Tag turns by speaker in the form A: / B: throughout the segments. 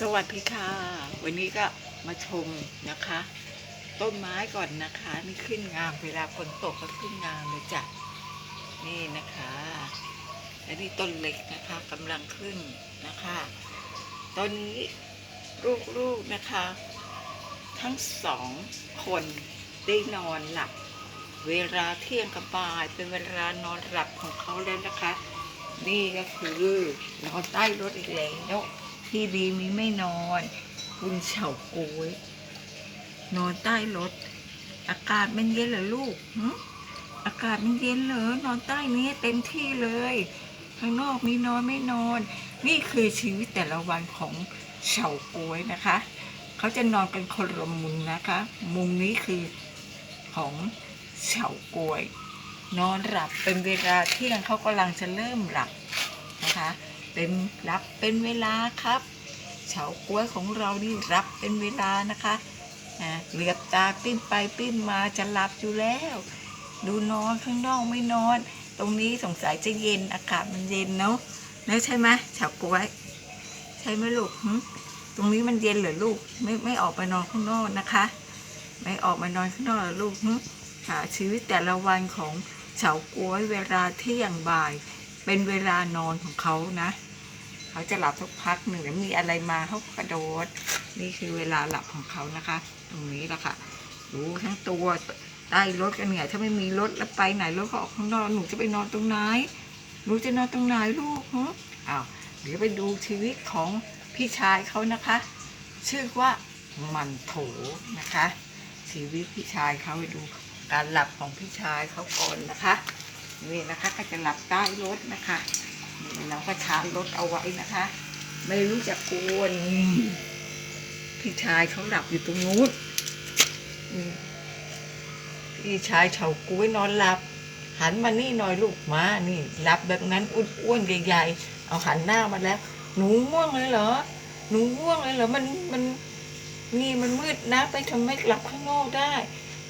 A: สวัสดีค่ะ วันนี้ก็มาชมนะคะ ต้นไม้ก่อนนะคะ นี่ขึ้นงามเวลาฝนตกก็ขึ้นงามเลยจ้ะนี่นะคะและนี่ต้นเล็กนะคะกำลังขึ้นนะคะตอนนี้ลูกๆนะคะ ทั้งสองคนได้นอนหลับ เวลาเที่ยงกับบ่ายเป็นเวลานอนหลับของเขาแล้วนะคะ นี่ก็คือนอนใต้รถอีกแล้ว พี่ดีมีไม่นอน คุณเฉาโกยนอนใต้รถ อากาศมันเย็นเหรอลูกอากาศมันเย็นเหรอนอนใต้นี้เต็มที่เลยข้างนอกมีนอนไม่นอน นี่คือชีวิตแต่ละวันของเฉาโกยนะคะ เขาจะนอนกันคนละมุมนะคะ มุมนี้คือของเฉาโกยนอนหลับเป็นเวลาเที่ยงเขากำลังจะเริ่มหลับนะคะ เป็นรับเป็นเวลาครับเฉาก้วยของเรานี่รับเป็นเวลานะคะเหลือบตาปิ้มไปปิ้มมาจะหลับอยู่แล้ว ดูนอนข้างนอกไม่นอน ตรงนี้สงสัยจะเย็นอากาศมันเย็นเนาะแล้วใช่ไหมเฉาก้วยใช่ไหมลูกตรงนี้มันเย็นเหรอลูกไม่ไม่ออกไปนอนข้างนอกนะคะ ไม่ออกมานอนข้างนอกเหรอลูกหึค่ะชีวิตแต่ละวันของเฉาก้วยเวลาเที่ยงบ่าย เป็นเวลานอนของเขานะ เขาจะหลับสักพักหนึ่งแล้วมีอะไรมาเขากระโดด นี่คือเวลาหลับของเขานะคะ ตรงนี้แหละค่ะรู้ทั้งตัวใต้รถกันเนี่ยถ้าไม่มีรถแล้วไปไหนรถก็ออกข้างนอกหนูจะไปนอนตรงไหนหนูจะนอนตรงไหนลูกฮะอ้าวเดี๋ยวไปดูชีวิตของพี่ชายเขานะคะ ชื่อว่ามันโถนะคะ ชีวิตพี่ชายเขาไปดูการหลับของพี่ชายเขาก่อนนะคะ นี่นะคะก็จะหลับใต้รถนะคะนี่เราก็ชาร์จรถเอาไว้นะคะ ไม่รู้จะกวนพี่ชายเขาหลับอยู่ตรงนู้นพี่ชายเฉากุ้ยนอนหลับ หันมานี่หน่อยลูกมา นี่หลับแบบนั้นอ้วนๆใหญ่ๆเอาหันหน้ามาแล้ว หนูง่วงเลยเหรอหนูง่วงเลยเหรอมันมันนี่มันมืดนะไปทำไมหลับข้างนอกได้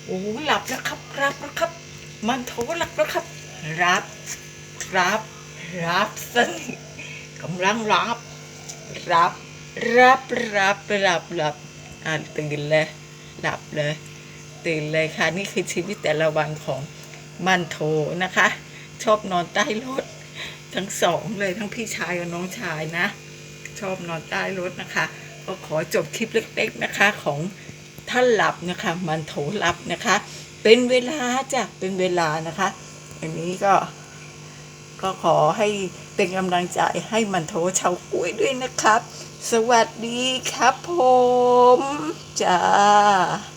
A: โอ้หลับแล้วครับรับแล้วครับ มันโถหลับแล้วครับ รับรับรับสนิทกำลังรับ รับ รับรับหลับหลับอ่านตื่นเลยหลับเลย ตื่นเลยค่ะ นี่คือชีวิตแต่ละวันของมันโถนะคะ ชอบนอนใต้รถ ทั้งสองเลยทั้งพี่ชายกับน้องชายนะ ชอบนอนใต้รถนะคะ ก็ขอจบคลิปเล็กๆนะคะของท่านหลับนะคะ มันโถหลับนะคะ เป็นเวลาจ้ะเป็นเวลานะคะ อันนี้ก็ ก็ขอให้เป็นกำลังใจให้มันโถชาวกุ้ยด้วยนะครับ สวัสดีครับผมจ้า